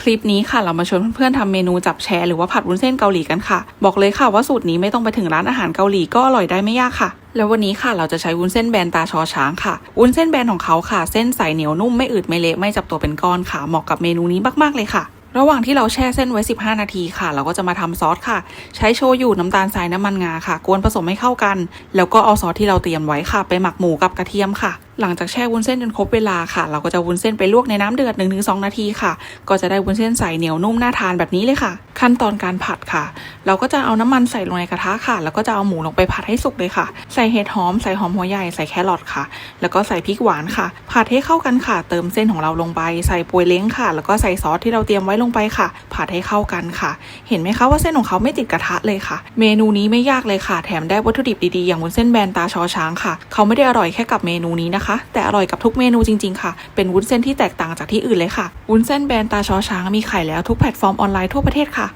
คลิปนี้ค่ะเรามาชวนเพื่อนๆทำเมนูจับแชร์หรือว่าผัดวุ้นเส้นเกาหลีกันค่ะ บอกเลยค่ะว่าสูตรนี้ไม่ต้องไปถึงร้านอาหารเกาหลีก็อร่อยได้ไม่ยากค่ะ แล้ววันนี้ค่ะเราจะใช้วุ้นเส้นแบนตาชอช้างค่ะ วุ้นเส้นแบนของเขาค่ะ เส้นใสเหนียวนุ่มไม่อืดไม่เละไม่จับตัวเป็นก้อนค่ะ เหมาะกับเมนูนี้มากๆเลยค่ะ ระหว่างที่เราแช่เส้นไว้ 15 นาทีค่ะ เราก็จะมาทำซอสค่ะ ใช้โชยุน้ำตาลทรายน้ำมันงาค่ะ กวนผสมให้เข้ากัน แล้วก็เอาซอสที่เราเตรียมไว้ค่ะ ไปหมักหมูกับกระเทียมค่ะ หลังจากแช่วุ้นเส้นจนครบเวลาค่ะ เราก็จะวุ้นเส้นไปลวกในน้ำเดือด 1-2 นาทีค่ะ ก็จะได้วุ้นเส้นใสเหนียวนุ่มน่าทานแบบนี้เลยค่ะ ขั้นตอนการผัดค่ะ เราก็จะเอาน้ำมันใส่ลงในกระทะค่ะ แล้วก็จะเอาหมูลงไปผัดให้สุกเลยค่ะ ใส่เห็ดหอม ใส่หอมหัวใหญ่ใส่แครอทค่ะ แล้วก็ใส่พริกหวานค่ะ ผัดให้เข้ากันค่ะ เติมเส้นของเราลงไป ใส่ปวยเล้งค่ะ แล้วก็ใส่ซอสที่เราเตรียมไว้ลงไปค่ะ ผัดให้เข้ากันค่ะ เห็นไหมคะว่าเส้นของเขาไม่ติดกระทะเลยค่ะ เมนูนี้ไม่ยากเลยค่ะ แถมได้วัตถุดิบดีๆอย่างวุ้นเส้นแบนตาชอช้างค่ะ เขาไม่ได้อร่อยแค่กับเมนูนี้นะคะ แต่อร่อยกับทุกเมนูจริง ๆ ค่ะ เป็นวุ้นเส้นที่แตกต่างจากที่อื่นเลยค่ะ วุ้นเส้นแบนตาชอช้างมีขายแล้วทุกแพลตฟอร์มออนไลน์ทั่วประเทศค่ะ